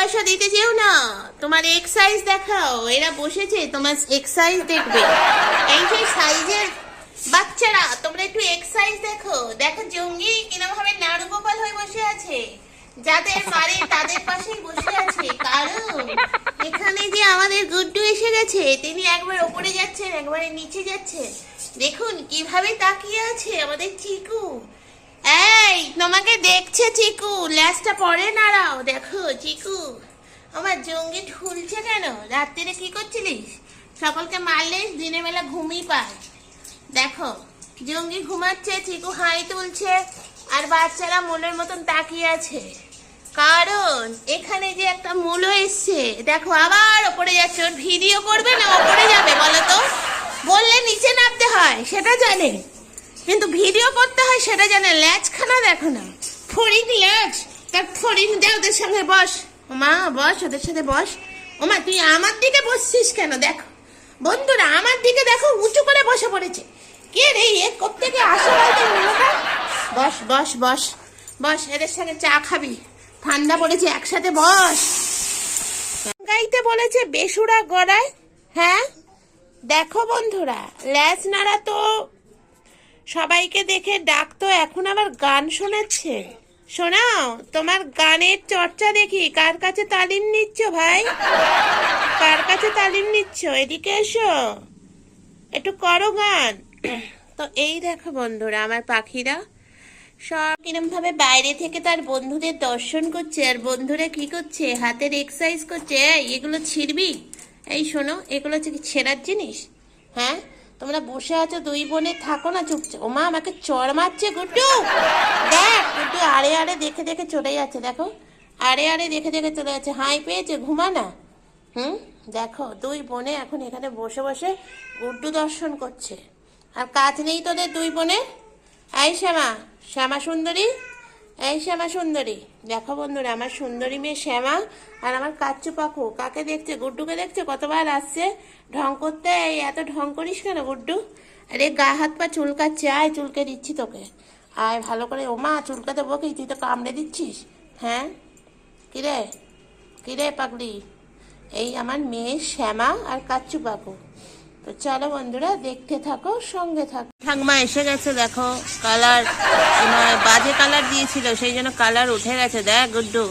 পয়সা দিতে যেও না। তোমার এক্সাইজ দেখাও। এরা বসেছে, তোমার এক্সাইজ দেখবে। এই যে সাইজের বাচ্চারা, তোমরা একটু এক্সাইজ দেখো। দেখো জঙ্গি কিরম ভাবে নাড়ু গোপাল হয়ে বসে আছে। যাদের মারে, তাদের পাশেই বসে আছে। কারণ এখানে যে আমাদের গুড্ডু এসে গেছে, তিনি একবার ওপরে যাচ্ছেন, একবারে নিচে যাচ্ছেন। দেখুন কীভাবে তাকিয়ে আছে আমাদের চিকু। এই, তোমাকে দেখছে চিকু। ল্যাসটা পরে নাড়াও। দেখো, চিকু। আমার জঙ্গি ঠুলছে কেন? রাত্রিরে কি করছিলিস? সকলকে মারলে দিনের বেলা ঘুমিয়ে পায়। দেখো, জঙ্গি ঘুমাচ্ছে, চিকু হাই তুলছে, আর বাচ্চারা মনের মতন তাকিয়ে আছে। কারণ, এখানে যে একটা মূল এসছে, দেখো, আবার ওপরে যাচ্ছে। ওর ভিডিও করবে না, ওপরে যাবে, বলো তো? বললে নিচে নামতে হয়, সেটা জানে। কিন্তু ভিডিও করতে হয় সেটা জানে ল্যাচখানা দেখো না ফড়িং ল্যাচ তার ফড়িং দে ওদের সঙ্গে বস। মা বস ওদের সাথে বস। ওমা তুই আমার দিকে বসছিস কেন? দেখো বন্ধুরা আমার দিকে দেখো উঁচু করে বসে পড়েছে। কে রে এ কোত্থেকে আসে বলতো? বস বস বস বস এদের সঙ্গে চা খাবি। ঠান্ডা পড়েছে একসাথে বস। গাইতে বলেছে বেসুরা গড়ায়। হ্যাঁ? দেখো বন্ধুরা ল্যাচ নাড়া তো সবাইকে দেখে ডাক তো এখন আবার গান শোনাচ্ছে। শোনাও, তোমার গানের চর্চা দেখি, কার কাছে তালিম নিচ্ছ ভাই? কার কাছে তালিম নিচ্ছ? এদিকে এসো। একটু করো গান। তো এই দেখো বন্ধুরা, আমার পাখিরা। সব কিরম ভাবে বাইরে থেকে তার বন্ধুদের দর্শন করছে, আর বন্ধুরা কি করছে? হাতের এক্সারসাইজ করছে এগুলো ছিড়বি? এই, শোনো, এগুলো হচ্ছে কি ছেঁড়ার জিনিস? হ্যাঁ? তোমরা বসে আছো, দুই বোনে থাকো না চুপচাপ। ওমা আমাকে চড় মারছে, গুড্ডু। দেখ, গুড্ডু আড়ে আড়ে দেখে দেখে চলে যাচ্ছে, দেখো। আড়ে আড়ে দেখে দেখে চলে যাচ্ছে। হাই পেয়েছে, ঘুমা না। হুম? দেখো, দুই বোনে এখন এখানে বসে বসে গুড্ডু দর্শন করছে। আর কাজ নেই তোদের দুই বোনে? এই শ্যামা শ্যামা সুন্দরী, এই শ্যামা সুন্দরী। দেখো বন্ধুরা, আমার সুন্দরী মেয়ে শ্যামা আর আমার কাচ্চু পাখু। কাকে দেখছে? গুড্ডুকে দেখছে? কতবার আসছে? ঢং করতে? এত ঢং করিস কেন গুড্ডু? আরে গা হাত পা চুলকাচ্ছে, আয়, চুলকে দিচ্ছি তোকে। আয়, ভালো করে ওমা চুলকাতে বকি তুই তো কামড়ে দিচ্ছিস? হ্যাঁ? কিরে? কিরে পাগলি? এই আমার মেয়ে শ্যামা আর কাচ্চু বাবু তো চলো বন্ধুরা, দেখতে থাকো, সঙ্গে থাকো। ঠাকমা এসে গেছে, দেখো কালার বাজে কালার দিয়েছিল, সেই জন্য কালার উঠে গেছে। দেখ, গুড্ডু,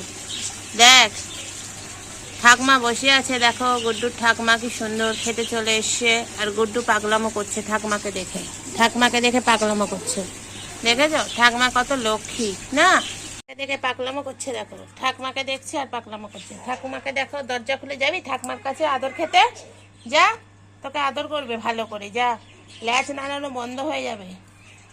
দেখ। ঠাকমা বসে আছে, দেখো গুড্ডুর ঠাকমা কি সুন্দর খেতে চলে এসছে। আর গুড্ডু পাগলামো করছে ঠাকমাকে দেখে। ঠাকমাকে দেখে পাগলামো করছে। দেখেছ? ঠাকমা কত লক্ষ্মী, না? দেখে পাকলামো করছে, দেখো। ঠাকমাকে দেখছে আর পাকলামো করছে। ঠাকুমাকে দেখো, দরজা খুলে যাবি? ঠাকমার কাছে আদর খেতে যা। তোকে আদর করবে ভালো করে, যা। ল্যাচ নাড়ানো বন্ধ হয়ে যাবে।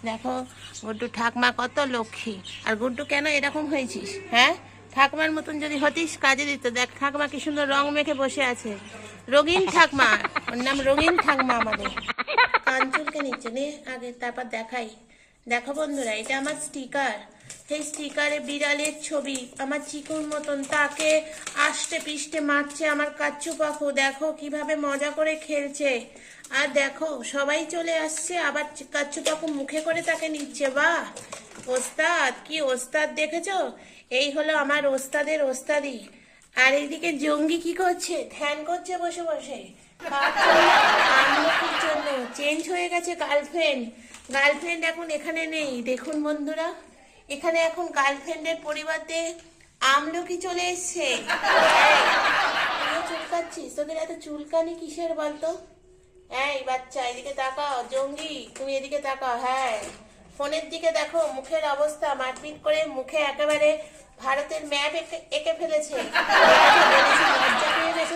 দেখো, গুড্ডু ঠাকমা কত লক্ষ্মী। আর গুড্ডু কেন এরকম হয়েছিস হ্যাঁ? ঠাকমার মতন যদি হতিস, কাজে দিত। দেখ, ঠাকমা কি সুন্দর রং মেখে বসে আছে। রঙিন ঠাকমা, ওর নাম রঙিন ঠাকমা আমাদের। কাঞ্চনকে নিচে নে আগে তারপর দেখাই। দেখো বন্ধুরা এটা আমার স্টিকার সেই স্টিকারে বিড়ালের ছবি, আমার চিকুর মতন, তাকে আষ্টে পিষ্টে মারছে আমার কাচ্চু পাখু দেখো কীভাবে মজা করে খেলছে। আর দেখো, সবাই চলে আসছে, আবার কাচ্চু পাখু মুখে করে তাকে নিচ্ছে। বাহ! ওস্তাদ, কি ওস্তাদ দেখেছ? এই হলো আমার ওস্তাদের ওস্তাদি। আর এইদিকে জঙ্গি কি করছে? ধ্যান করছে বসে বসে? জন্য। চেঞ্জ হয়ে গেছে গার্লফ্রেন্ড গার্লফ্রেন্ড এখন এখানে নেই, দেখুন বন্ধুরা। এখানে এখন গার্লফ্রেন্ডের পরিবর্তে আমলকি চলে এসছে। চুলকাচ্ছিস? তোদের এত চুলকানি কিসের বলতো? এই বাচ্চা, এদিকে তাকাও। জঙ্গি, তুমি এদিকে তাকাও হ্যাঁ। ফোনের দিকে দেখো, মুখের অবস্থা। মারপিট করে মুখে একেবারে ভারতের ম্যাপ এঁকে ফেলেছে।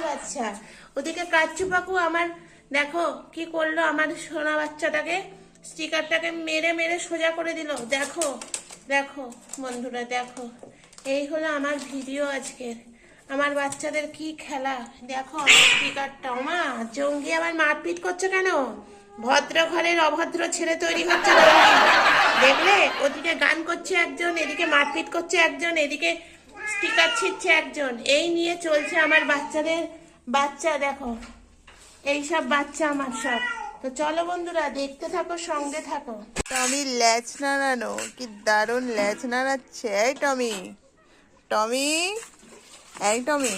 বাচ্চা। ওদিকে কাচ্চু পাকু আমার, দেখো, কি করল আমার সোনা বাচ্চাটাকে? স্টিকারটাকে মেরে মেরে সোজা করে দিল। দেখো দেখো বন্ধুরা, দেখো। এই হলো আমার ভিডিও আজকের। আমার বাচ্চাদের কি খেলা? দেখো আমার স্পিকারটা মা জঙ্গি আবার মারপিট করছে কেন? ভদ্র ঘরের অভদ্র ছেলে তৈরি হচ্ছে। দেখলে? ওদিকে গান করছে একজন, এদিকে মারপিট করছে একজন, এদিকে স্টিকার ছিটছে একজন। এই নিয়ে চলছে আমার বাচ্চাদের বাচ্চা, দেখো। এই সব বাচ্চা আমার সব। তো চলো বন্ধুরা, দেখতে থাকো, সঙ্গে থাকো। টমি ল্যাচ নাড়ানো, কি দারুণ ল্যাচ নাড়াচ্ছে, এই টমি। টমি, এই টমি।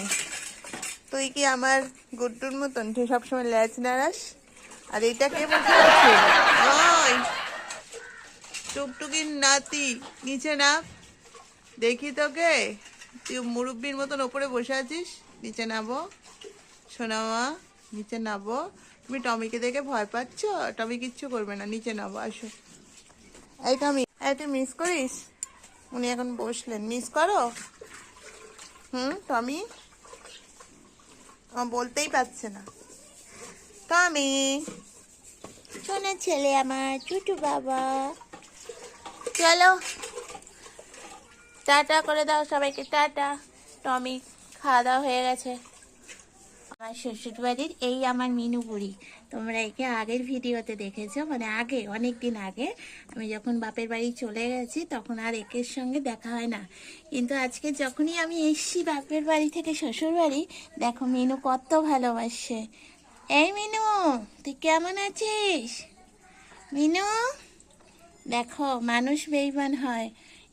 তুই কি আমার গুড্ডুর মতন? তুই সবসময় ল্যাচ নাড়াস? আর এটা কে আছে ওই টুকটুকির নাতি, নিচে না দেখি তোকে, তুই মুরব্বির মতন ওপরে বসে আছিস? নিচে নাবো সোনামা, নিচে নাবো তুমি টমিকে দেখে ভয় পাচ্ছ? টমি কিচ্ছু করবে না, নিচে নাবো আসো। এই টমি এই তুই মিস করিস? উনি এখন বসলেন। মিস করো? হুম, টমি? বলতেই পারছে না। টমি, শোনা ছেলে আমার, চুটু বাবা। চলো। টাটা করে দাও সবাইকে, টাটা। টমি, খাওয়া দাওয়া হয়ে গেছে। আমার শ্বশুর বাড়ির এই আমার মিনু বুড়ি। তোমরা একে আগের ভিডিওতে দেখেছ মানে আগে অনেক দিন আগে। আমি যখন বাপের বাড়ি চলে গেছি, তখন আর একের সঙ্গে দেখা হয় না। কিন্তু আজকে যখনই আমি এসছি বাপের বাড়ি থেকে শ্বশুর বাড়ি দেখো মিনু কত ভালোবাসে। এই মিনু, তুই কেমন আছিস? মিনু, দেখো, মানুষ বেইমান হয়,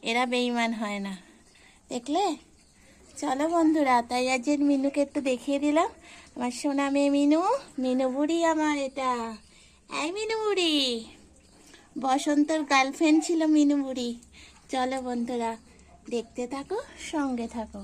এরা বেইমান হয় না। দেখলে? চলো বন্ধুরা, তাই আজের মিনুকে একটু দেখিয়ে দিলাম। আমার সোনা মেয়ে মিনু মিনু বুড়ি আমার এটা। এই মিনু বুড়ি, বসন্তর গার্লফ্রেন্ড ছিল মিনু বুড়ি। চলো বন্ধুরা, দেখতে থাকো, সঙ্গে থাকো।